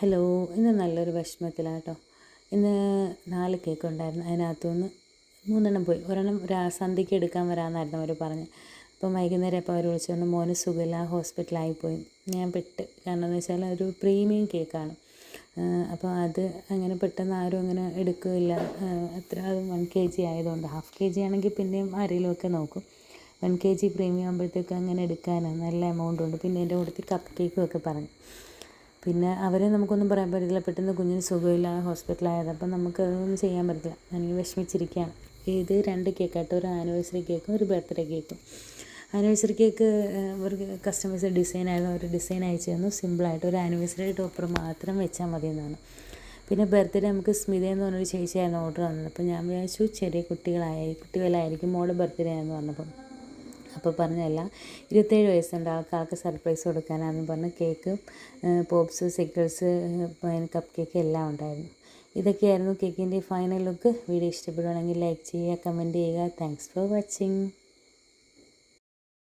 Hello ഇന്ന് നല്ലൊരു വിഷമത്തിലാട്ടോ. ഇന്ന് നാല് കേക്ക് ഉണ്ടായിരുന്നു. അതിനകത്തുനിന്ന് മൂന്നെണ്ണം പോയി. ഒരെണ്ണം സന്ധ്യയ്ക്ക് എടുക്കാൻ വരാമെന്നായിരുന്നു അവർ പറഞ്ഞ്. അപ്പം വൈകുന്നേരം അപ്പോൾ അവർ വിളിച്ചു പറഞ്ഞു മോന് സുഖമില്ല ഹോസ്പിറ്റലായി പോയി. ഞാൻ പെട്ട്. കാരണം എന്ന് വെച്ചാൽ ഒരു പ്രീമിയം കേക്കാണ് അപ്പോൾ അത് അങ്ങനെ പെട്ടെന്ന് ആരും അങ്ങനെ എടുക്കില്ല അത്ര അത് വൺ കെ ജി ആയതുകൊണ്ട്. ഹാഫ് കെ ജി ആണെങ്കിൽ പിന്നെയും ആരെങ്കിലുമൊക്കെ നോക്കും. വൺ കെ ജി പ്രീമിയം ആകുമ്പോഴത്തേക്ക് അങ്ങനെ എടുക്കാനാണ്. നല്ല എമൗണ്ട് ഉണ്ട്. പിന്നെ എന്റെ കൂടുതൽ കപ്പ് കേക്കും ഒക്കെ പറഞ്ഞു. പിന്നെ അവരെ നമുക്കൊന്നും പറയാൻ പറ്റില്ല പെട്ടെന്ന് കുഞ്ഞിന് സുഖമില്ല ഹോസ്പിറ്റലായത്. അപ്പം നമുക്ക് അതൊന്നും ചെയ്യാൻ പറ്റില്ല ഞാനിങ്ങനെ വിഷമിച്ചിരിക്കുകയാണ്. ഇത് രണ്ട് കേക്കായിട്ട് ഒരു ആനിവേഴ്സറി കേക്കും ഒരു ബർത്ത്ഡേ കേക്കും. ആനിവേഴ്സറി കേക്ക് ഒരു കസ്റ്റമേഴ്സ് ഡിസൈൻ ആയിരുന്നു. ഒരു ഡിസൈൻ അയച്ചു തന്നു. സിമ്പിളായിട്ട് ഒരു ആനിവേഴ്സറി ടോപ്പർ മാത്രം വെച്ചാൽ മതി എന്നാണ്. പിന്നെ ബർത്ത്ഡേ നമുക്ക് സ്മിത എന്ന് പറഞ്ഞൊരു ചേച്ചിയായിരുന്നു ഓർഡർ തന്നത്. അപ്പോൾ ഞാൻ വിചാരിച്ചു ചെറിയ കുട്ടികളായി കുട്ടികളായിരിക്കും മോളുടെ ബർത്ത്ഡേ ആണെന്ന് പറഞ്ഞപ്പം. അപ്പോൾ പറഞ്ഞല്ല ഇരുപത്തേഴ് വയസ്സുണ്ട് ആൾക്കാർക്ക് സർപ്രൈസ് കൊടുക്കാനാണെന്ന് പറഞ്ഞ് cake popsicles cupcake എല്ലാം ഉണ്ടായിരുന്നു. ഇതൊക്കെയായിരുന്നു കേക്കിന്റെ ഫൈനൽ ലുക്ക് വീഡിയോ ഇഷ്ടപ്പെടുവാണെങ്കിൽ ലൈക്ക് ചെയ്യുക കമന്റ് ചെയ്യുക. Thanks for watching